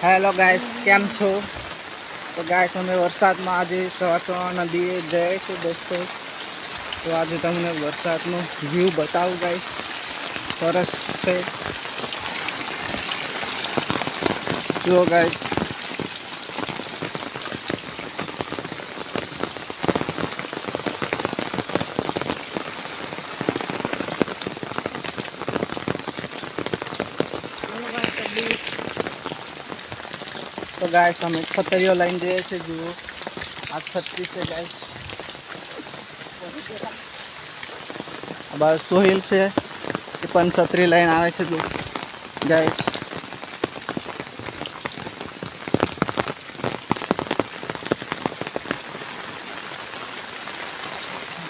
Hello guys કેમ છો? તો ગાઈસ અમે વરસાદમાં આજે સવાર સવાર નદીએ જઈએ છીએ દોસ્તો. તો આજે તમને વરસાદનો વ્યૂ બતાવું ગાઈસ સરસ છે. જુઓ ગાઈસ તો ગાઈસ અમે છતરીઓ લઈને જઈએ છીએ, જુઓ. આ છત્રી છે ગાઈસ બાજુ સોહિલ છે, એ પણ છત્રી લઈને આવે છે ગાઈસ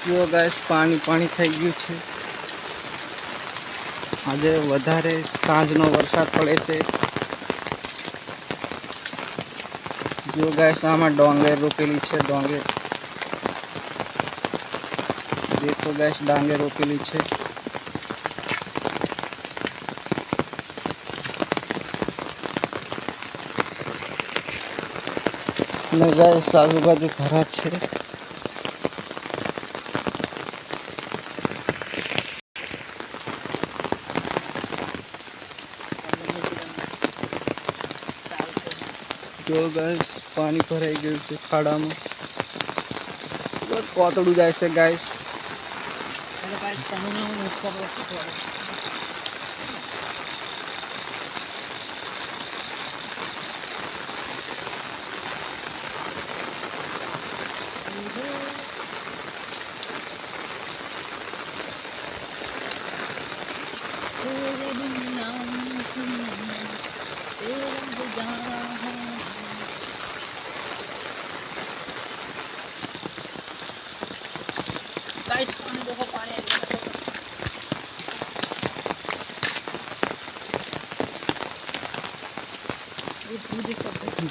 જુઓ ગાઈસ પાણી પાણી થઈ ગયું છે. આજે વધારે સાંજનો વરસાદ પડે છે. જો ગાઈસ આમાં ડોંગર રોપેલી છે, ડોંગર. દેખો ગાઈસ ડાંગર રોપેલી છે. ને ગાઈસ આજુબાજુ ખરાબ છે. ગાઈસ પાણી ભરાઈ ગયું છે ખાડામાં. કોતડું જાય છે ગાઈસ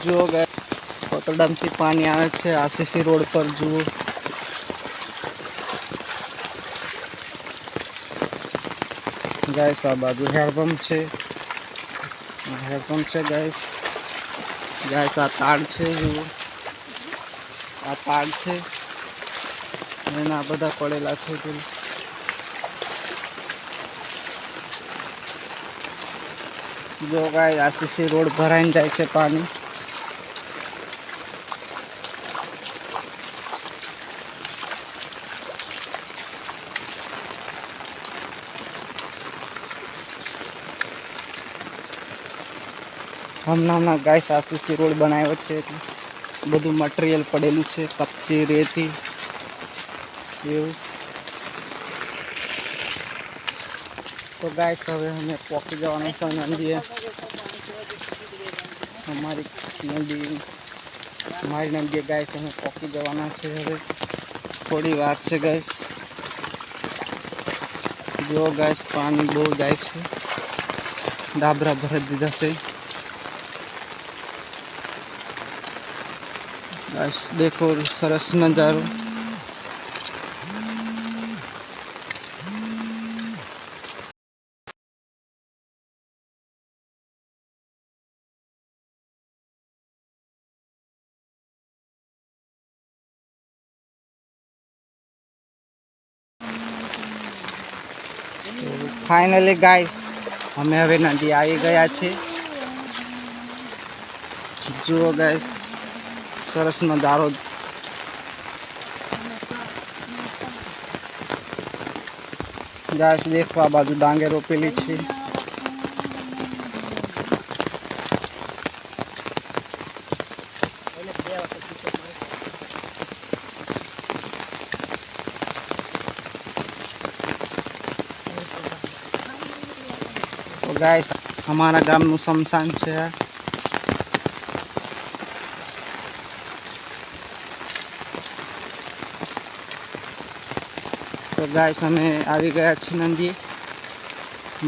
જુઓ ગાઈસ કોતરડામથી પાણી આવે છે આસીસી રોડ પર જુઓ. ગાઈસ આ બાજુ હેરપંપ છે. હેરપંપ છે ગાઈસ ગાઈસ આ તાડ છે, જુઓ. આ તાડ છે. એના બધા પડેલા છે પેલું. જો ગાય આસીસી રોડ ભરાઈને જાય છે પાણી. હમણાં હમણાં ગાય આસીસી રોડ બનાવ્યો છે બધું મટીરિયલ પડેલું છે, કપચી, રેતી, એવું. તો ગાય હવે અમે પોકી જવાનું છે નદીએ અમારી નદી, અમારી નદીએ ગાય અમે પોકી જવાના છે હવે. થોડી વાર છે ગાય જો ગાય પાણી બહુ જાય છે. ડાબરા ભરી દીધા છે. ગાઈસ દેખો સરસ નજારો. ફાઇનલી ગાઈસ અમે હવે નદી આવી ગયા છે જુઓ ગાઈસ સરસ નજારો દેખો દેખવા બાજુ ડાંગે રોપેલી છે. ગાઈસ અમારા ગામનું શમશાન છે. તો ગાય અમે આવી ગયા છીએ નદીએ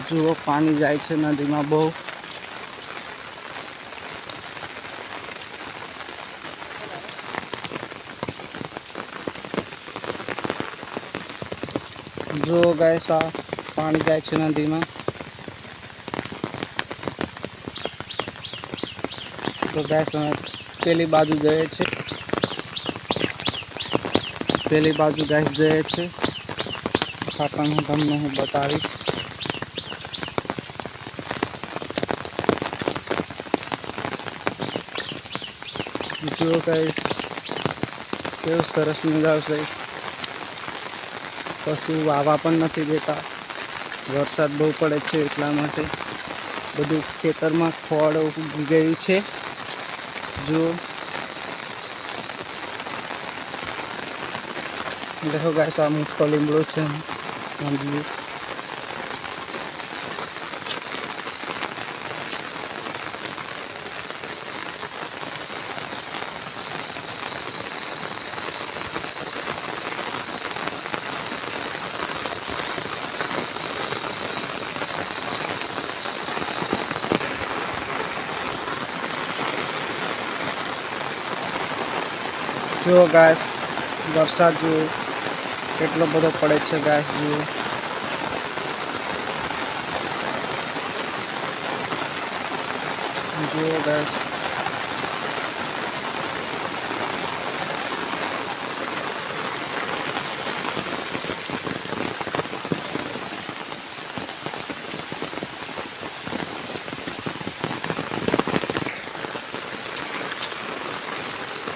જુઓ, પાણી જાય છે નદીમાં બહુ. જુઓ ગાય આ પાણી જાય છે નદીમાં. તો ગાય અમે પેલી બાજુ જઈએ છે પેલી બાજુ ગાય જઈએ છે પણ હું તમને હું બતાવીશ. જુઓ કહીશ કેવું સરસ મજા આવશે. કશું વાવા પણ નથી દેતા. વરસાદ બહુ પડે છે એટલા માટે. બધું ખેતરમાં ખોળ ઉગી ગયું છે. જુઓ દેખો ગાય આ મોટો લીમડો છે. મંદિર જુઓ ગાઈસ વરસાદ જુઓ કેટલો બધો પડે છે ગાઈસ જુઓ. જુઓ ગાઈસ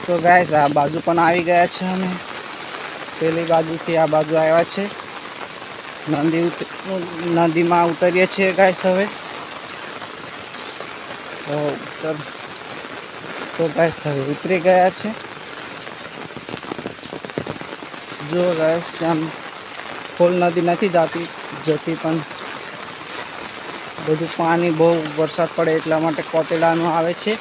તો ગાઈસ આ બાજુ પણ આવી ગયા છે અમે. પેલી બાજુથી આ બાજુ આવ્યા છે. નદી નદીમાં ઉતરીએ છીએ ગાઈસ હવે. તો ઉતર હવે ઉતરી ગયા છે. જો ગાઈસ આમ ફૂલ નદી નથી જાતી, જતી પણ. બધું પાણી બહુ વરસાદ પડે એટલા માટે કોટેલાનું આવે છે.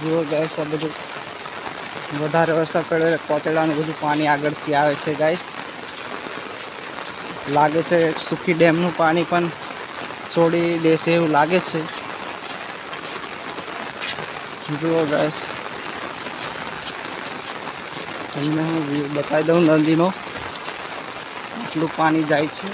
જુઓ ગાઈસ આ બધું વધારે વરસાદ પડે એટલે કોતેડાનું બધું પાણી આગળથી આવે છે ગાઈસ લાગે છે સુખી ડેમનું પાણી પણ છોડી દેશે એવું લાગે છે. જુઓ ગાઈસ તમને હું બતાવી દઉં નદીનો. આટલું પાણી જાય છે.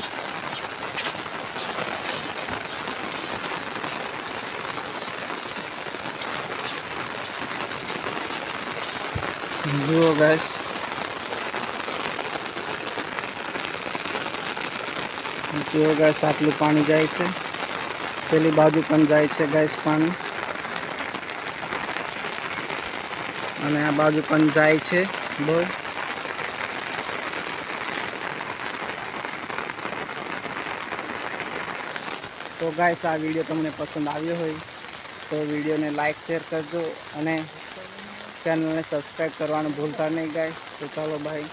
જુઓ ગાઈસ જુઓ ગાઈસ આટલું પાણી જાય છે. પેલી બાજુ પણ જાય છે ગાઈસ પાણી. અને આ બાજુ પણ જાય છે બહુ. તો ગાઈસ આ વીડિયો તમને પસંદ આવ્યો હોય તો વિડીયોને લાઈક શેર કરજો અને ચેનલને સબસ્ક્રાઈબ કરવાનું ભૂલતા નહીં ગાય તો ચાલો ભાઈ